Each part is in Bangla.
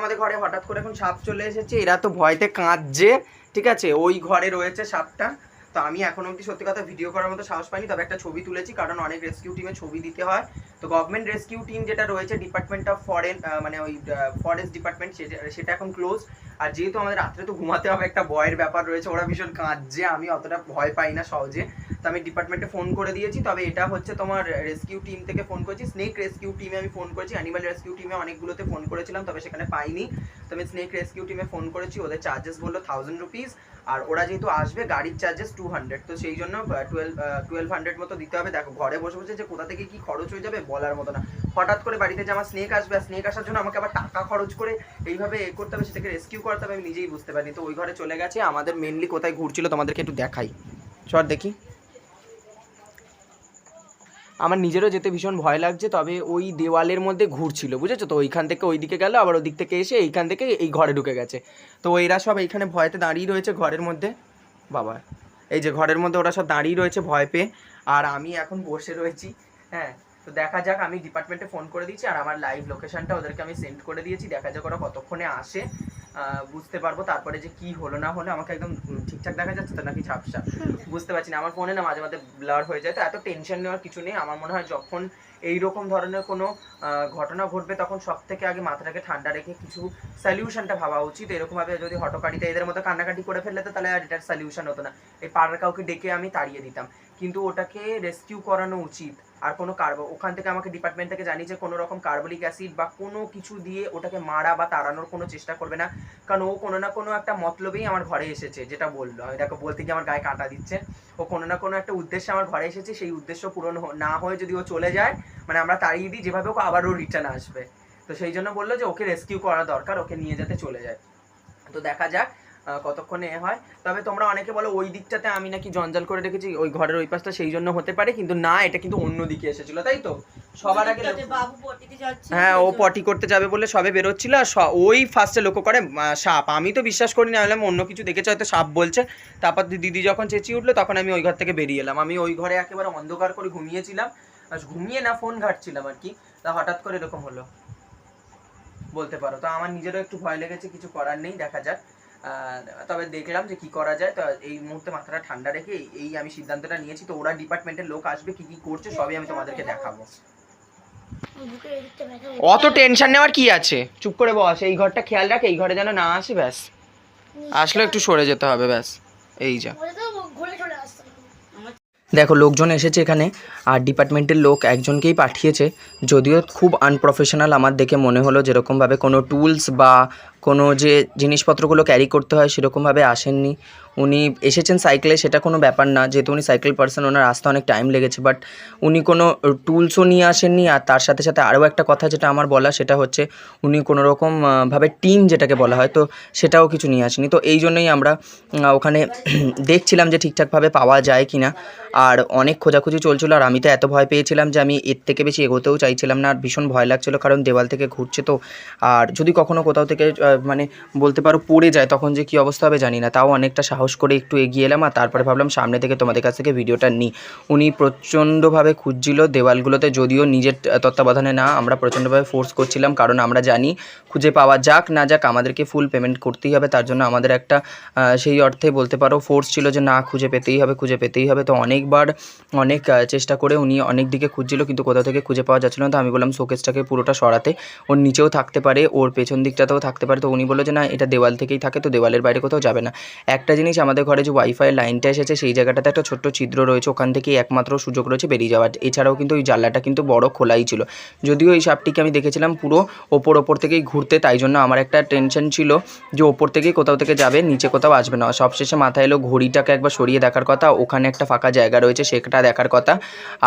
আমাদের ঘরে হঠাৎ করে এখন সাপ চলে এসেছে, এরা তো ভয়তে কাঁদছে, ঠিক আছে? ওই ঘরে রয়েছে সাপটা। তো আমি এখন অবধি সত্যি কথা ভিডিও করার মতো সাহস পাইনি, তবে একটা ছবি তুলেছি, কারণ অনেক রেস্কিউ টিমে ছবি দিতে হয়। তো গভর্নমেন্ট রেস্কিউ টিম যেটা রয়েছে ডিপার্টমেন্ট অফ ফরেন মানে ওই ফরেস্ট ডিপার্টমেন্ট সেটা এখন ক্লোজ আর যেহেতু আমাদের রাত্রে তো ঘুমাতে হবে, একটা ভয়ের ব্যাপার রয়েছে, ওরা ভীষণ কাঁদছে, আমি অতটা ভয় পাই না সহজে। তো আমি ডিপার্টমেন্টে ফোন করে দিয়েছি। তবে এটা হচ্ছে তোমার রেস্কিউ টিম থেকে ফোন করেছি। স্নেক রেস্কিউ টিমে আমি ফোন করেছি। অ্যানিমাল রেস্কিউ টিমে অনেকগুলোতে ফোন করেছিলাম, তবে সেখানে পাইনি। তো আমি স্নেক রেস্কিউ টিমে ফোন করেছি। ওদের চার্জেস বলল থাউজেন্ড রুপিস আর ওরা যেহেতু আসবে, গাড়ির চার্জেস টু হান্ড্রেড তো সেই জন্য টুয়েলভ টুয়েলভ হান্ড্রেড মতো দিতে হবে। দেখো, ঘরে বসে বসে যে কোথা থেকে কি খরচ হয়ে যাবে, বলার মতো না। হঠাৎ করে বাড়িতে যে আমার স্নেক আসবে, আর স্নেক আসার জন্য আমাকে আবার টাকা খরচ করে এইভাবে এ করতে হবে, সেটাকে রেস্কিউ করতে হবে, আমি নিজেই বুঝতে পারিনি। তো ওই ঘরে চলে গেছে। আমাদের মেনলি কোথায় ঘুরছিল তোমাদেরকে একটু দেখাই। চল দেখি। আমার নিজেরও যেতে ভীষণ ভয় লাগছে, তবে ওই দেওয়ালের মধ্যে ঘুরছিল, বুঝেছ তো? ওইখান থেকে ওই দিকে গেল, আবার ওদিক থেকে এসে এইখান থেকে এই ঘরে ঢুকে গেছে। তো এরা সব এইখানে ভয়তে দাঁড়িয়ে রয়েছে ঘরের মধ্যে। বাবা, এই যে ঘরের মধ্যে ওরা সব দাঁড়িয়ে রয়েছে ভয় পেয়ে। আর আমি এখন বসে রয়েছি হ্যাঁ? তো দেখা যাক, আমি ডিপার্টমেন্টে ফোন করে দিয়েছি, আর আমার লাইভ লোকেশনটা ওদেরকে আমি সেন্ড করে দিয়েছি। দেখা যাক ওরা কতক্ষণে আসে। বুঝতে পারব তারপরে যে কি হলো না হলো আমাকে একদম ঠিকঠাক দেখা যাচ্ছে তো নাকি ঝাপসা? বুঝতে পারছি না। আমার ফোনে না মাঝে মাঝে ব্লার হয়ে যায়, তো এত টেনশন নেওয়ার কিছু নেই। আমার মনে হয় যখন এইরকম ধরনের কোনো ঘটনা ঘটবে তখন সব থেকে আগে মাথাটাকে ঠান্ডা রেখে কিছু সলিউশনটা ভাবা উচিত। এরকমভাবে যদি হটকারিতে এদের মতো কান্নাকাটি করে ফেললে তো তাহলে আর এটার সলিউশন হতো না। এই পাড়ার কাউকে ডেকে আমি তাড়িয়ে দিতাম। কিন্তু ওটাকে রেস্কিউ করানো উচিত। আর কোনো কার্বো ওখান থেকে আমাকে ডিপার্টমেন্ট থেকে জানিয়েছে কোনো রকম কার্বলিক অ্যাসিড বা কোনো কিছু দিয়ে ওটাকে মারা বা তাড়ানোর কোনো চেষ্টা করবে না। কারণ ও কোনো না কোনো একটা মতলবেই আমার ঘরে এসেছে, যেটা বলল। আমি দেখো বলতে গিয়ে আমার গায়ে কাঁটা দিচ্ছে। ও কোনো না কোনো একটা উদ্দেশ্যে আমার ঘরে এসেছে, সেই উদ্দেশ্য পূরণ না হয়ে যদি ও চলে যায় মানে আমরা তাড়িয়ে দিই, যেভাবে ও আবার ও রিটার্ন আসবে। তো সেই জন্য বলল যে ওকে রেস্কিউ করা দরকার, ওকে নিয়ে যেতে চলে যায়। তো দেখা যাক কতক্ষণে এ হয়। তবে তোমরা অনেকে বলো ওই দিকটাতে আমি নাকি জঞ্জাল করে রেখেছি ওই ঘরের ওই পাশটা সেই জন্য হতে পারে কিন্তু না এটা কিন্তু অন্য দিকে এসেছিল তাই তো? সবার আগে হ্যাঁ ও পটি করতে যাবে বলে সবে বেরোচ্ছিল আর ওই ফার্স্টে লক্ষ্য করে সাপ। আমি তো বিশ্বাস করিনি আমি বললাম অন্য কিছু দেখেছে হয়তো সাপ বলছে। তারপর দিদি যখন চেঁচিয়ে উঠল তখন আমি ওই ঘর থেকে বেরিয়ে এলাম। আমি ওই ঘরে একেবারে অন্ধকার করে ঘুমিয়েছিলাম আর ঘুমিয়ে না ফোন ঘাটছিলাম আর কি তা হঠাৎ করে এরকম হলো। বলতে পারো তো আমার নিজেরও একটু ভয় লেগেছে কিছু করার নেই দেখা যাক। তবে দেখলাম যে কি করা যায়। তো এই মুহূর্তে মাথাটা ঠান্ডা রেখে এই- আমি সিদ্ধান্তটা নিয়েছি। তো ওরা ডিপার্টমেন্টের লোক আসবে কি কি করছে সবই আমি তোমাদেরকে দেখাবো। অত টেনশন নেওয়ার কি আছে? চুপ করে বস এই ঘরটা খেয়াল রাখ এই ঘরে যেন না আসে ব্যাস। আসলে একটু সরে যেতে হবে ব্যাস। এই যা ওটা তো ঘুরে চলে আসতে আমার দেখো, লোকজন এসেছে এখানে, আর ডিপার্টমেন্টের লোক একজনকেই পাঠিয়েছে। যদিও খুব আনপ্রফেশনাল আমার দেখে মনে হলো, যেরকমভাবে কোনো টুলস বা কোনো যে জিনিসপত্রগুলো ক্যারি করতে হয়, সেরকমভাবে আসেননি। উনি এসেছেন সাইকেলে সেটা কোনো ব্যাপার না। যেহেতু উনি সাইকেল পার্সন ওনার আসতে অনেক টাইম লেগেছে। বাট উনি কোনো টুলসও নিয়ে আসেননি। আর তার সাথে সাথে আরও একটা কথা যেটা আমার বলা সেটা হচ্ছে উনি কোনো রকম আহ, ভাবে টিম যেটাকে বলা হয় তো সেটাও কিছু নিয়ে আসেনি। তো এই জন্যই আমরা ওখানে দেখছিলাম যে ঠিকঠাকভাবে পাওয়া যায় কি না আর অনেক খোঁজাখুঁজি চলছিল। আর আমি তো এত ভয় পেয়েছিলাম যে আমি এর থেকে বেশি এগোতেও চাইছিলাম না। আর ভীষণ ভয় লাগছিল কারণ দেওয়াল থেকে ঘুরছে তো। আর যদি কখনও কোথাও থেকে মানে বলতে পারো পড়ে যায় তখন যে কী অবস্থা হবে জানি না। তাও অনেকটা করে একটু এগিয়ে এলাম আর তারপরে ভাবলাম সামনে থেকে তোমাদের কাছ থেকে ভিডিওটা নিই। উনি প্রচণ্ডভাবে খুঁজছিল দেওয়ালগুলোতে, যদিও নিজের তত্ত্বাবধানে না, আমরা প্রচণ্ডভাবে ফোর্স করছিলাম, কারণ আমরা জানি খুঁজে পাওয়া যাক না যাক, আমাদেরকে ফুল পেমেন্ট করতেই হবে, তার জন্য আমাদের একটা সেই অর্থে বলতে পারো ফোর্স ছিল যে না, খুঁজে পেতেই হবে, খুঁজে পেতেই হবে। তো অনেকবার অনেক চেষ্টা করে উনি অনেক দিকে খুঁজছিল, কিন্তু কোথাও থেকে খুঁজে পাওয়া যাচ্ছিল না। তো আমি বললাম শোকেসটাকে পুরোটা সরাতে, ওর নিচেও থাকতে পারে, ওর পেছন দিকটাতেও থাকতে পারে। তো উনি বলল যে না, এটা দেওয়াল থেকেই থাকে, তো দেওয়ালের বাইরে কোথাও যাবে না। একটা জিনিস আমাদের ঘরে যে ওয়াইফাই লাইনটা এসেছে, সেই জায়গাটাতে একটা ছোট্ট ছিদ্র রয়েছে। ওখান থেকেই একমাত্র সুযোগ রয়েছে বেরিয়ে যাওয়ার। এছাড়াও কিন্তু ওই জানলাটা কিন্তু বড় খোলাই ছিল। যদিও এই সাপটিকে আমি দেখেছিলাম পুরো ওপর ওপর থেকেই ঘুরতে, তাই জন্য আমার একটা টেনশন ছিল যে ওপর থেকেই কোথাও থেকে যাবে, নিচে কোথাও আসবে না। সবশেষে মাথায় এলো ঘড়িটাকে একবার সরিয়ে দেখার কথা। ওখানে একটা ফাঁকা জায়গা রয়েছে, সেটা দেখার কথা।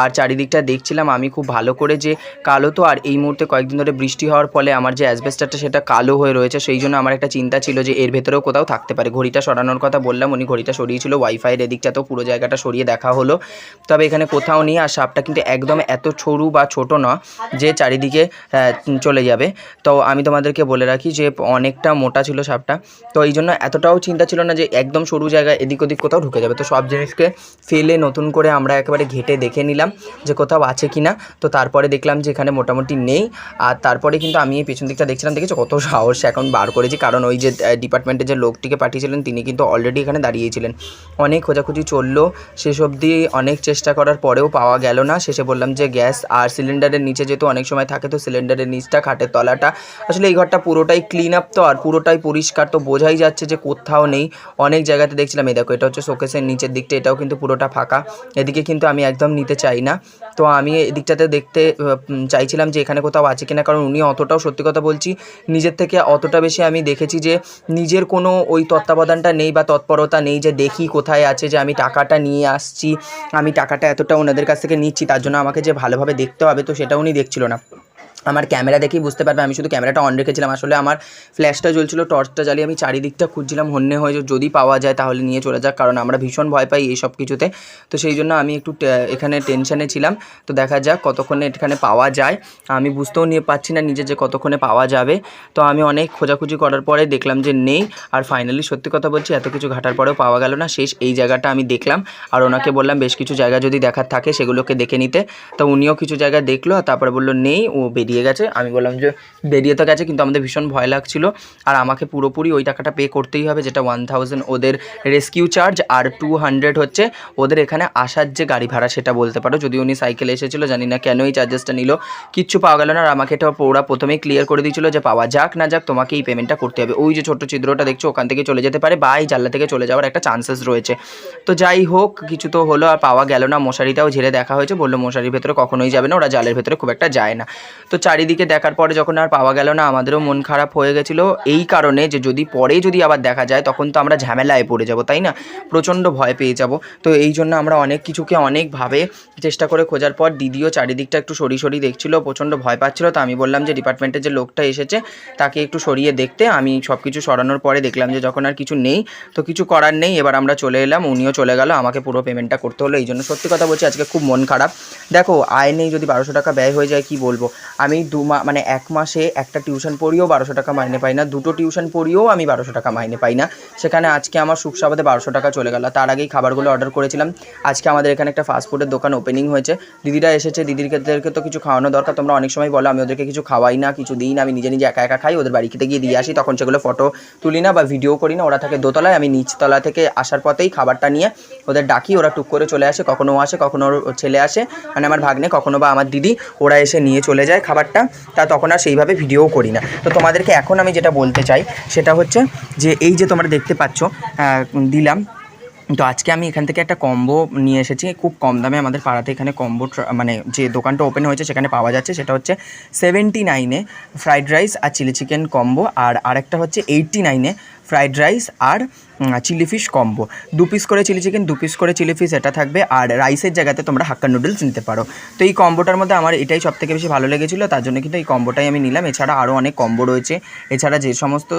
আর চারিদিকটা দেখছিলাম আমি খুব ভালো করে যে কালো তো, আর এই মুহূর্তে কয়েকদিন ধরে বৃষ্টি হওয়ার ফলে আমার যে অ্যাসবেস্টারটা সেটা কালো হয়ে রয়েছে। সেই জন্য আমার একটা চিন্তা ছিল যে এর ভেতরেও কোথাও থাকতে পারে। ঘড়িটা সরানোর কথা বললাম, উনি ঘড়িটা সরিয়েছিল ওয়াইফাইয়ের এদিকটাতেও পুরো জায়গাটা সরিয়ে দেখা হলো। তবে এখানে কোথাও নেই, আর সাপটা কিন্তু একদম এত সরু বা ছোট না যে চারিদিকে চলে যাবে। তো আমি তোমাদেরকে বলে রাখি যে অনেকটা মোটা ছিল সাপটা। তো এই জন্য এতটাও চিন্তা ছিল না যে একদম সরু জায়গায় এদিক ওদিক কোথাও ঢুকে যাবে। তো সব জিনিসকে ফেলে নতুন করে আমরা একেবারে ঘেটে দেখে নিলাম যে কোথাও আছে কি না তো তারপরে দেখলাম যে এখানে মোটামুটি নেই। আর তারপরে কিন্তু আমি এই পেছন দিকটা দেখছিলাম, দেখেছ? কত সাহস এখন বার করেছি। কারণ ওই যে ডিপার্টমেন্টের যে লোকটিকে পাঠিয়েছিলেন, তিনি কিন্তু অলরেডি এখানে দাঁড়িয়েছিলেন। অনেক খোঁজাখুঁজি চলল। শেষ অবধি অনেক চেষ্টা করার পরেও পাওয়া গেল না। শেষে বললাম যে, গ্যাস আর সিলিন্ডারের নিচে যেহেতু অনেক সময় থাকে, তো সিলিন্ডারের নিচটা, খাটের তলাটা। আসলে এই ঘরটা পুরোটাই ক্লিন আপ তো, আর পুরোটাই পরিষ্কার তো বোঝাই যাচ্ছে যে কোথাও নেই। অনেক জায়গাতে দেখছিলাম, এই দেখো, এটা হচ্ছে শোকেসের নিচের দিকটা, এটাও কিন্তু পুরোটা ফাঁকা। এদিকে কিন্তু আমি একদম নিতে চাই না। তো আমি এদিকটাতে দেখতে চাইছিলাম যে এখানে কোথাও আছে কিনা, কারণ উনি অতটাও সত্যি কথা বলছি, নিজের থেকে অতটা বেশি আমি দেখেছি যে, নিজের কোনো ওই তত্ত্বাবধানটা নেই বা তৎপরতা নেই যে দেখি কোথায় আছে যে আমি টাকাটা নিয়ে আসছি, আমি টাকাটা এতটা ওনাদের কাছ থেকে নিচ্ছি, তার জন্য আমাকে যে ভালোভাবে দেখতে হবে তো সেটা উনি দেখছিল না। আমার ক্যামেরা দেখেই বুঝতে পারবে, আমি শুধু ক্যামেরাটা অন রেখেছিলাম। আসলে আমার ফ্ল্যাশটা জ্বলছিল টর্চটা জ্বালিয়ে আমি চারিদিকটা খুঁজছিলাম, হন্যে হয়ে যদি পাওয়া যায় তাহলে নিয়ে চলে যাক, কারণ আমরা ভীষণ ভয় পাই এই সব কিছুতে। তো সেই জন্য আমি একটু এখানে টেনশানে ছিলাম। তো দেখা যাক কতক্ষণে এখানে পাওয়া যায়। আমি বুঝতেও নিয়ে পাচ্ছি না নিজে যে কতক্ষণে পাওয়া যাবে। তো আমি অনেক খোঁজাখুঁজি করার পরে দেখলাম যে নেই। আর ফাইনালি সত্যি কথা বলছি, এত কিছু ঘাটার পরেও পাওয়া গেল না। শেষ এই জায়গাটা আমি দেখলাম। আর ওনাকে বললাম, বেশ কিছু জায়গা যদি দেখার থাকে সেগুলোকে দেখে নিতে। তো উনিও কিছু জায়গা দেখল আর তারপরে বলল, নেই। ও বেরিয়ে গেছে। আমি বললাম যে, বেরিয়ে তো গেছে, কিন্তু আমাদের ভীষণ ভয় লাগছিল। আর আমাকে পুরোপুরি ওই টাকাটা পে করতেই হবে, যেটা ওয়ান ওদের রেস্কিউ চার্জ আর টু হান্ড্রেড হচ্ছে। ওদের এখানে আসার যে গাড়ি ভাড়া, সেটা বলতে পারো। যদি উনি সাইকেলে এসেছিল, জানি না কেন এই চার্জেসটা নিল। কিচ্ছু পাওয়া গেল না। আর আমাকে এটা ওরা প্রথমেই ক্লিয়ার করে দিয়েছিল যে, পাওয়া যাক না যাক, তোমাকে এই পেমেন্টটা করতে হবে। ওই যে ছোট্ট ছিদ্রটা দেখছ, ওখান থেকে চলে যেতে পারে। বা এই জানলা থেকে চলে যাওয়ার একটা চান্সেস রয়েছে। তো যাই হোক, কিছু তো হলো আর পাওয়া গেল না। মশারিটাও ঝেড়ে দেখা হয়েছে। বলল মশারির ভেতরে কখনোই যাবে না। ওরা জালের ভেতরে খুব একটা যায় না। তো চারিদিকে দেখার পরে যখন আর পাওয়া গেল না, আমাদেরও মন খারাপ হয়ে গেছিল। এই কারণে যে যদি পরে যদি আবার দেখা যায়, তখন তো আমরা ঝামেলায় পড়ে যাব, তাই না? প্রচণ্ড ভয় পেয়ে যাব। তো এই জন্য আমরা অনেক কিছুকে অনেকভাবে চেষ্টা করে খোঁজার পর দিদিও চারিদিকটা একটু সরি সরি দেখছিল, প্রচণ্ড ভয় পাচ্ছিল। তো আমি বললাম যে ডিপার্টমেন্টের যে লোকটা এসেছে, তাকে একটু সরিয়ে দেখতে। আমি সব কিছু সরানোর পরে দেখলাম যে, যখন আর কিছু নেই, তো কিছু করার নেই। এবার আমরা চলে এলাম, উনিও চলে গেল, আমাকে পুরো পেমেন্টটা করতে হলো। এই জন্য সত্যি কথা বলছি, আজকে খুব মন খারাপ। দেখো, আয় নেই যদি বারোশো টাকা ব্যয় হয়ে যায়, কি বলব? আমি দু মা মানে এক মাসে একটা টিউশন পড়িয়েও বারোশো টাকা মাইনে পাই না। দুটো টিউশন পড়িয়েও আমি বারোশো টাকা মাইনে পাই না। সেখানে আজকে আমার সুখ সাবাদে বারোশো টাকা চলে গেল। তার আগেই খাবারগুলো অর্ডার করেছিলাম। আজকে আমাদের এখানে একটা ফাস্টফুডের দোকান ওপেনিং হয়েছে। দিদিরা এসেছে। দিদিদেরকে তো কিছু খাওয়ানো দরকার। তোমরা অনেক সময় বলো, আমি ওদেরকে কিছু খাওয়াই না, কিছু দিই না। আমি নিজে নিজে একা একা খাই, ওদের বাড়ি খেতে গিয়ে দিয়ে আসি। তখন সেগুলো ফটো তুলি না বা ভিডিও করি না। ওরা থাকে দোতলায়। আমি নিচতলা থেকে আসার পথেই খাবারটা নিয়ে ওদের ডাকি। ওরা টুক করে চলে আসে। কখনো আসে, কখনো ছেলে আসে। মানে আমার ভাগ্নে, কখনো বা আমার দিদি, ওরা এসে নিয়ে চলে যায়। খাবারটা তা তখন আর সেইভাবে ভিডিও করি না। তো তোমাদেরকে এখন আমি যেটা বলতে চাই, সেটা হচ্ছে যে এই যে তোমরা দেখতে পাচ্ছ দিলাম। তো আজকে আমি এখান থেকে একটা কম্বো নিয়ে এসেছি, খুব কম দামে আমাদের পাড়াতে এখানে কম্বো মানে যে দোকানটা ওপেন হয়েছে সেখানে পাওয়া যাচ্ছে, সেটা হচ্ছে সেভেন্টি নাইনে ফ্রাইড রাইস আর চিলি চিকেন কম্বো আর আরেকটা হচ্ছে এইটটি নাইনে ফ্রাইড রাইস আর চিলি ফিশ কম্বো দু পিস করে চিলি চিকেন দু পিস করে চিলি ফিশ এটা থাকবে। আর রাইসের জায়গাতে তোমরা হাক্কা নুডলস নিতে পারো। তো এই কম্বোটার মধ্যে আমার এটাই সব থেকে বেশি ভালো লেগেছিলো। তার জন্য কিন্তু এই কম্বোটাই আমি নিলাম। এছাড়া আরও অনেক কম্বো রয়েছে। এছাড়া যে সমস্ত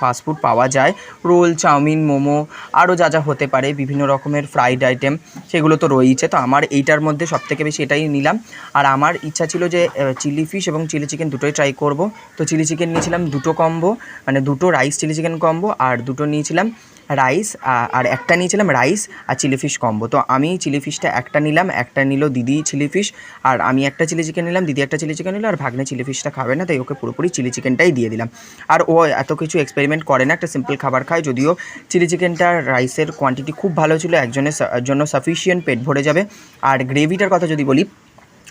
ফাস্টফুড পাওয়া যায়, রোল, চাউমিন, মোমো আরও যা যা হতে পারে, বিভিন্ন রকমের ফ্রাইড আইটেম সেগুলো তো রয়েইছে। তো আমার এইটার মধ্যে সব থেকে বেশি এটাই নিলাম। আর আমার ইচ্ছা ছিল যে চিলি ফিশ এবং চিলি চিকেন দুটোই ট্রাই করব। তো চিলি চিকেন নিয়েছিলাম দুটো কম্বো মানে দুটো রাইস চিলি চিকেন কম্বো আর দুটো নিয়েছিলাম রাইস আর একটা নিয়েছিলাম রাইস আর চিলি ফিশ কম্বো তো আমি চিলি ফিশটা একটা নিলাম, একটা নিল দিদি চিলি ফিশ আর আমি একটা চিলি চিকেন নিলাম, দিদি একটা চিলি চিকেন নিল, আর ভাগ্নে চিলি ফিশটা খাবে না, তাই ওকে পুরোপুরি চিলি চিকেনটাই দিয়ে দিলাম। আর ও এত কিছু এক্সপেরিমেন্ট করে না, একটা সিম্পল খাবার খায়, যদিও চিলি চিকেনটা রাইসের কোয়ান্টিটি খুব ভালো ছিল, একজনের জন্য সাফিসিয়েন্ট পেট ভরে যাবে। আর গ্রেভিটার কথা যদি বলি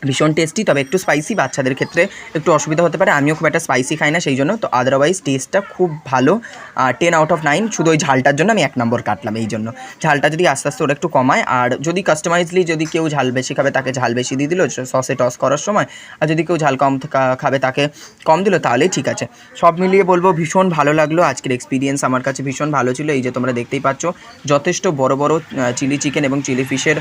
ভীষণ টেস্টি তবে একটু স্পাইসি বাচ্চাদের ক্ষেত্রে একটু অসুবিধা হতে পারে। আমিও খুব একটা স্পাইসি খাই না সেই জন্য তো আদারওয়াইজ টেস্টটা খুব ভালো। টেন আউট অফ নাইন শুধু ওই ঝালটার জন্য আমি এক নম্বর কাটলাম এই জন্য ঝালটা যদি আস্তে আস্তে ওরা একটু কমায়, আর যদি কাস্টমাইজলি যদি কেউ ঝাল বেশি খাবে, তাকে ঝাল বেশি দিয়ে দিল সসে টস করার সময়, আর যদি কেউ ঝাল কম খাবে, তাকে কম দিল, তাহলেই ঠিক আছে। সব মিলিয়ে বলব, ভীষণ ভালো লাগল। আজকের এক্সপিরিয়েন্স আমার কাছে ভীষণ ভালো ছিল। এই যে তোমরা দেখতেই পাচ্ছ, যথেষ্ট বড় বড় চিলি চিকেন এবং চিলি ফিশের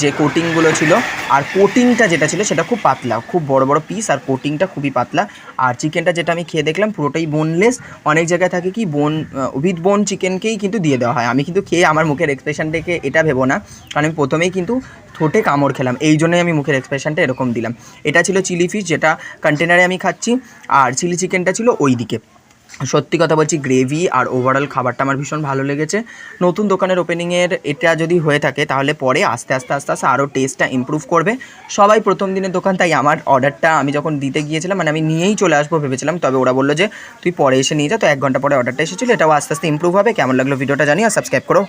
যে কোটিংগুলো ছিল, আর কোটিংটা যেটা ছিল সেটা খুব পাতলা, খুব বড় বড় পিস আর কোটিংটা খুবই পাতলা। আর চিকেনটা যেটা আমি খেয়ে দেখলাম পুরোটাই বোনলেস অনেক জায়গায় থাকে কি বোন উইথ বোন চিকেনকেই কিন্তু দিয়ে দেওয়া হয়। আমি কিন্তু খেয়ে আমার মুখের এক্সপ্রেশন দেখে এটা ভেবো না, কারণ আমি প্রথমেই কিন্তু ঠোঁটে কামড় খেলাম। এই জন্যই আমি মুখের এক্সপ্রেশনটা এরকম দিলাম। এটা ছিল চিলি ফিশ যেটা কন্টেনারে আমি খাচ্ছি। আর চিলি চিকেনটা ছিল ওই দিকে সত্যি কথা বলছি গ্রেভি আর ওভারঅল খাবারটা আমার ভীষণ ভালো লেগেছে। নতুন দোকানের ওপেনিংয়ের এটা যদি হয়ে থাকে, তাহলে পরে আস্তে আস্তে আস্তে আস্তে আরও টেস্টটা ইম্প্রুভ করবে। সবাই প্রথম দিনের দোকান, তাই আমার অর্ডারটা আমি যখন দিতে গিয়েছিলাম মানে আমি নিয়েই চলে আসব ভেবেছিলাম, তবে ওরা বলল যে, তুই পরে এসে নিয়ে যা। তো এক ঘণ্টা পরে অর্ডারটা এসেছিল, এটাও আস্তে আস্তে ইম্প্রুভ হবে। কেমন লাগল ভিডিওটা জানি আর সাবস্ক্রাইব করো।